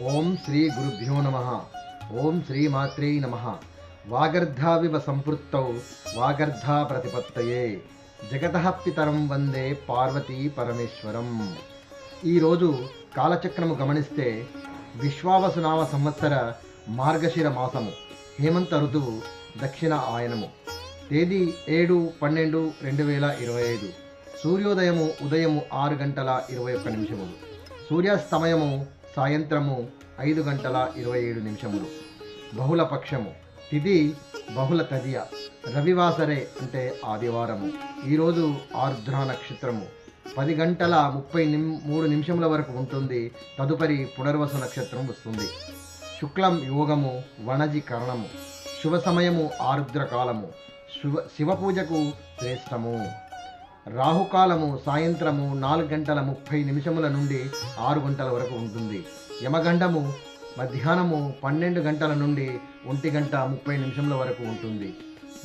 ఓం శ్రీ గురుభ్యో నమ. ఓం శ్రీ మాత్రే నమ. వాగర్ధావివ సంపృత్తౌ వాగర్ధా ప్రతిపత్తయే. జగత పితరం వందే పార్వతీ పరమేశ్వరం. ఈరోజు కాలచక్రము గమనిస్తే విశ్వావసునామ సంవత్సర మార్గశిర మాసము హేమంత ఋతువు దక్షిణ ఆయనము. తేదీ ఏడు పన్నెండు రెండు వేల ఇరవై ఐదు. సూర్యోదయము ఉదయము ఆరు గంటల ఇరవై ఒక్క నిమిషములు. సూర్యాస్తమయము సాయంత్రము ఐదు గంటల ఇరవై ఏడు నిమిషములు. బహుళ పక్షము తిథి బహుళ తదియ. రవివాసరే అంటే ఆదివారము. ఈరోజు ఆర్ద్ర నక్షత్రము. పది గంటల ముప్పై నిమ్ మూడు నిమిషముల వరకు ఉంటుంది. తదుపరి పునర్వసు నక్షత్రం వస్తుంది. శుక్లం యోగము వణజి కరణము. శుభ సమయము ఆరుద్ర కాలము. శివ శివ పూజకు శ్రేష్టము. రాహుకాలము సాయంత్రము నాలుగు గంటల ముప్పై నిమిషముల నుండి ఆరు గంటల వరకు ఉంటుంది. యమగండము మధ్యాహ్నము పన్నెండు గంటల నుండి ఒంటి గంట ముప్పై నిమిషముల వరకు ఉంటుంది.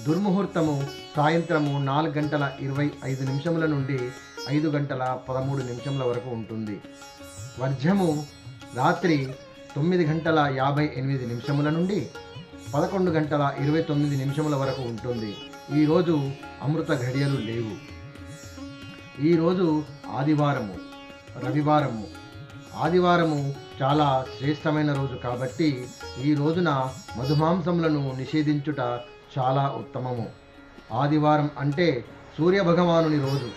దుర్ముహూర్తము సాయంత్రము నాలుగు గంటల ఇరవై ఐదు నిమిషముల నుండి ఐదు గంటల పదమూడు నిమిషముల వరకు ఉంటుంది. వర్జము రాత్రి తొమ్మిది గంటల యాభై ఎనిమిది నిమిషముల నుండి పదకొండు గంటల ఇరవై తొమ్మిది నిమిషముల వరకు ఉంటుంది. ఈరోజు అమృత ఘడియలు లేవు. ఈరోజు ఆదివారము రవివారము. ఆదివారము చాలా శ్రేష్టమైన రోజు కాబట్టి ఈ రోజున మధుమాంసములను నిషేధించుట చాలా ఉత్తమము. ఆదివారం అంటే సూర్యభగవానుని రోజు.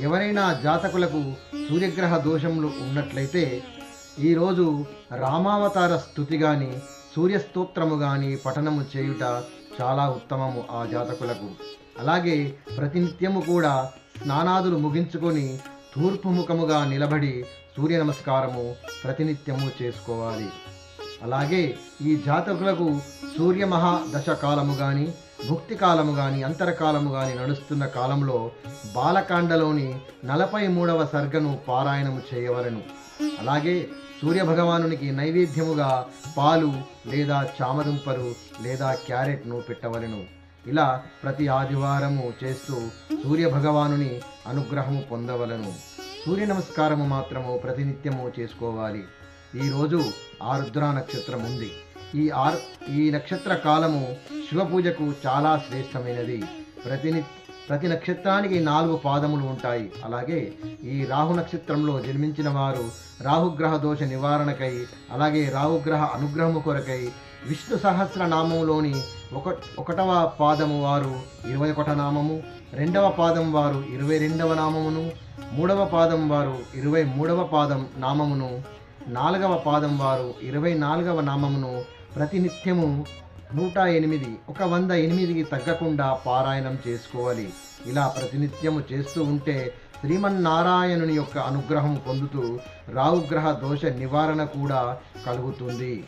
ఎవరైనా జాతకులకు సూర్యగ్రహ దోషములు ఉన్నట్లయితే ఈరోజు రామావతార స్థుతి కానీ సూర్యస్తోత్రము కానీ పఠనము చేయుట చాలా ఉత్తమము ఆ జాతకులకు. అలాగే ప్రతినిత్యము కూడా స్నానాదులు ముగించుకొని తూర్పుముఖముగా నిలబడి సూర్య నమస్కారము ప్రతినిత్యము చేసుకోవాలి. అలాగే ఈ జాతకులకు సూర్య మహాదశ కాలము కానీ భుక్తి కాలము కానీ అంతరకాలము కానీ నడుస్తున్న కాలంలో బాలకాండలోని నలభై మూడవ సర్గను పారాయణము చేయవలను. అలాగే సూర్య భగవానునికి నైవేద్యముగా పాలు లేదా చామదుంపలు లేదా క్యారెట్ను పెట్టవలను. ఇలా ప్రతి ఆదివారము చేస్తూ సూర్య భగవానుని అనుగ్రహము పొందవలను. సూర్య నమస్కారము మాత్రము ప్రతినిత్యము చేసుకోవాలి. ఈరోజు ఆరుద్ర నక్షత్రం ఉంది. ఈ ఆర్ ఈ నక్షత్ర కాలము శివపూజకు చాలా శ్రేష్టమైనది. ప్రతినిత్య ప్రతి నక్షత్రానికి నాలుగు పాదములు ఉంటాయి. అలాగే ఈ రాహు నక్షత్రంలో జన్మించిన వారు రాహుగ్రహ దోష నివారణకై అలాగే రాహుగ్రహ అనుగ్రహము కొరకై విష్ణు సహస్ర నామములోని ఒక ఒకటవ పాదము వారు ఇరవై ఒకట నామము రెండవ పాదం వారు ఇరవై రెండవ నామమును మూడవ పాదం వారు ఇరవై మూడవ పాదం నామమును నాలుగవ పాదం వారు ఇరవై నాలుగవ నామమును ప్రతినిత్యము నూట ఎనిమిది ఒక వంద ఎనిమిదికి తగ్గకుండా పారాయణం చేసుకోవాలి. ఇలా ప్రతినిత్యము చేస్తూ ఉంటే శ్రీమన్నారాయణుని యొక్క అనుగ్రహం పొందుతూ రావుగ్రహ దోష నివారణ కూడా కలుగుతుంది.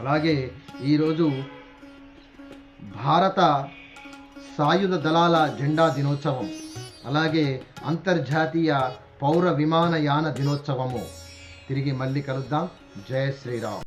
అలాగే ఈరోజు భారత సాయుధ దళాల జెండా దినోత్సవం అలాగే అంతర్జాతీయ పౌర విమానయాన దినోత్సవము. తిరిగి మళ్ళీ కలుద్దాం. జయ శ్రీరామ్.